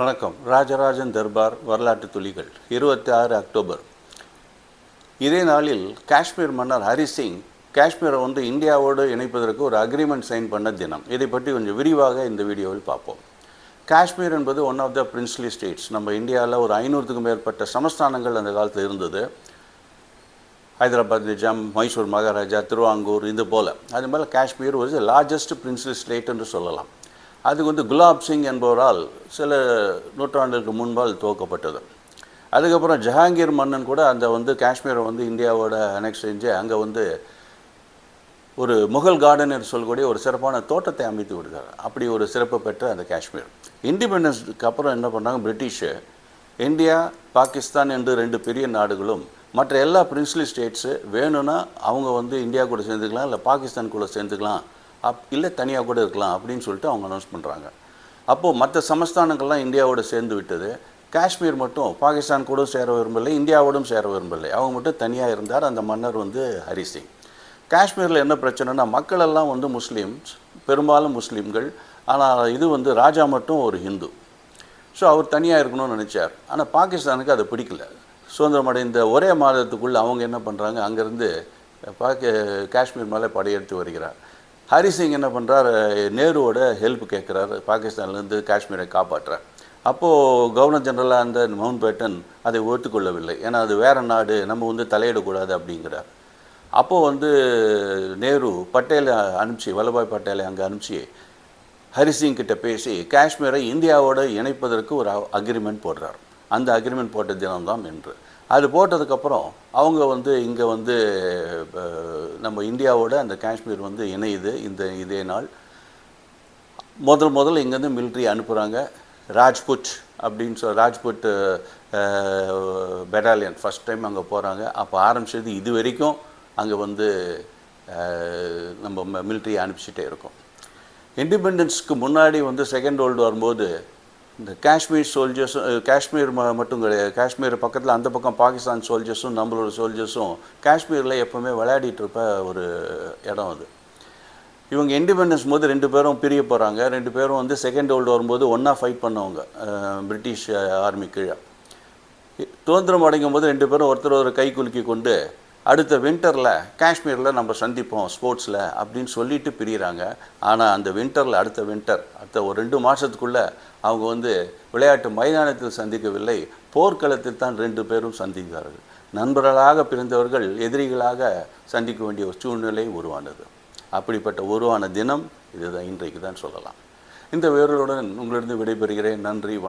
வணக்கம். ராஜராஜன் தர்பார் வரலாற்று துளிகள் இருபத்தி ஆறு அக்டோபர். இதே நாளில் காஷ்மீர் மன்னர் ஹரி சிங் காஷ்மீரை வந்து இந்தியாவோடு இணைப்பதற்கு ஒரு அக்ரிமெண்ட் சைன் பண்ண தினம். இதை பற்றி கொஞ்சம் விரிவாக இந்த வீடியோவில் பார்ப்போம். காஷ்மீர் என்பது one of the princely states நம்ம இந்தியாவில் ஒரு ஐநூறுக்கும் மேற்பட்ட சமஸ்தானங்கள் அந்த காலத்தில் இருந்தது. ஹைதராபாத் நிஜாம் மைசூர் மகாராஜா திருவாங்கூர் இது போல். அது மேலே காஷ்மீர் ஒரு லார்ஜஸ்ட் பிரின்ஸ்லி ஸ்டேட் என்று சொல்லலாம். அதுக்கு வந்து குலாப் சிங் என்பவரால் சில நூற்றாண்டுக்கு முன்பால் துவக்கப்பட்டது. அதுக்கப்புறம் ஜஹாங்கீர் மன்னன் கூட அந்த வந்து காஷ்மீரை வந்து இந்தியாவோட அனெக்ஸ் செஞ்சு அங்கே வந்து ஒரு முகல் கார்டன் என்று சொல்லக்கூடிய ஒரு சிறப்பான தோட்டத்தை அமைத்து விடுகிறார் அப்படி ஒரு சிறப்பு பெற்ற அந்த காஷ்மீர். இண்டிபெண்டன்ஸ்க்கு அப்புறம் என்ன பண்ணாங்க? பிரிட்டிஷு இந்தியா பாகிஸ்தான் என்று ரெண்டு பெரிய நாடுகளும் மற்ற எல்லா பிரின்ஸ்லி ஸ்டேட்ஸு வேணும்னா அவங்க வந்து இந்தியா கூட சேர்ந்துக்கலாம் இல்லை பாகிஸ்தான் கூட சேர்ந்துக்கலாம் அப் இல்லை தனியாக கூட இருக்கலாம் அப்படின்னு சொல்லிட்டு அவங்க அனௌன்ஸ் பண்ணுறாங்க அப்போது மற்ற சமஸ்தானங்கள்லாம் இந்தியாவோட சேர்ந்து விட்டது. காஷ்மீர் மட்டும் பாகிஸ்தான் கூட சேர விரும்பலை இந்தியாவோடும் சேர விரும்பலை. அவங்க மட்டும் தனியாக இருந்தார் அந்த மன்னர் வந்து ஹரி சிங். காஷ்மீரில் என்ன பிரச்சனைனா மக்கள் எல்லாம் வந்து முஸ்லீம்ஸ் பெரும்பாலும் முஸ்லீம்கள் ஆனால் இது வந்து ராஜா மட்டும் ஒரு ஹிந்து. ஸோ அவர் தனியாக இருக்கணும்னு நினச்சார். ஆனால் பாகிஸ்தானுக்கு அது பிடிக்கல. சுதந்திரம் அடைந்த ஒரே மாதத்துக்குள்ளே அவங்க என்ன பண்ணுறாங்க அங்கேருந்து பாக்கி காஷ்மீர் மேலே படையெடுத்து வருகிறார். ஹரிசிங் என்ன பண்ணுறார் நேருவோட ஹெல்ப் கேட்குறாரு பாகிஸ்தான்லேருந்து காஷ்மீரை காப்பாற்றுறார் அப்போது கவர்னர் ஜெனரலாக அந்த மவுண்ட் பேட்டன் அதை ஒத்துக்கொள்ளவில்லை. ஏன்னா அது வேறு நாடு நம்ம வந்து தலையிடக்கூடாது அப்படிங்கிறார். அப்போது வந்து நேரு பட்டேலை அனுப்பிச்சு வல்லபாய் பட்டேலை அங்கே அனுப்பிச்சு ஹரிசிங் கிட்ட பேசி காஷ்மீரை இந்தியாவோடு இணைப்பதற்கு ஒரு அக்ரிமெண்ட் போடுறார். அந்த அக்ரிமெண்ட் போட்ட தினம்தான் என்று. அது போட்டதுக்கப்புறம் அவங்க வந்து இங்கே வந்து நம்ம இந்தியாவோட அந்த காஷ்மீர் வந்து இணையுது இந்த இதே நாள். முதல் முதல்ல இங்கேருந்து மிலிட்ரி அனுப்புகிறாங்க ராஜ்புட் அப்படின்னு சொல் ராஜ்புட் பெட்டாலியன் ஃபஸ்ட் டைம் அங்கே போகிறாங்க அப்போ ஆரம்பிச்சது இது வரைக்கும் அங்கே வந்து நம்ம மிலிட்ரி அனுப்பிச்சிட்டே இருக்கோம். இண்டிபெண்டன்ஸ்க்கு முன்னாடி வந்து செகண்ட் வேர்ல்டு வரும்போது இந்த காஷ்மீர் சோல்ஜர்ஸும் காஷ்மீர் ம மட்டும் கிடையாது. காஷ்மீர் பக்கத்தில் அந்த பக்கம் பாகிஸ்தான் சோல்ஜர்ஸும் நம்மளோட சோல்ஜர்ஸும் காஷ்மீரில் எப்போவுமே விளையாடிட்டு இருப்ப ஒரு இடம் அது. இவங்க இண்டிபெண்டன்ஸ் போது ரெண்டு பேரும் பிரிய போகிறாங்க ரெண்டு பேரும் வந்து செகண்ட் வேர்ல்டு வரும்போது ஒன்றா ஃபைட் பண்ணவங்க பிரிட்டிஷ் ஆர்மி கீழே. சுதந்திரம் அடைக்கும் போது ரெண்டு பேரும் ஒருத்தர் ஒரு கை குலுக்கி கொண்டு அடுத்த வின்டரில் காஷ்மீரில் நம்ம சந்திப்போம் ஸ்போர்ட்ஸில் அப்படின்னு சொல்லிட்டு பிரிகிறாங்க ஆனால் அந்த வின்டரில் அடுத்த வின்டர் அடுத்த ஒரு ரெண்டு மாதத்துக்குள்ளே அவங்க வந்து விளையாட்டு மைதானத்தில் சந்திக்கவில்லை. போர்க்களத்தில் தான் ரெண்டு பேரும் சந்திக்கிறார்கள். நண்பர்களாக பிறந்தவர்கள் எதிரிகளாக சந்திக்க வேண்டிய ஒரு சூழ்நிலை உருவானது. அப்படிப்பட்ட உருவான தினம் இதுதான் இன்றைக்கு தான் சொல்லலாம். இந்த வேர்களுடன் உங்களிடம் விடைபெறுகிறேன். நன்றி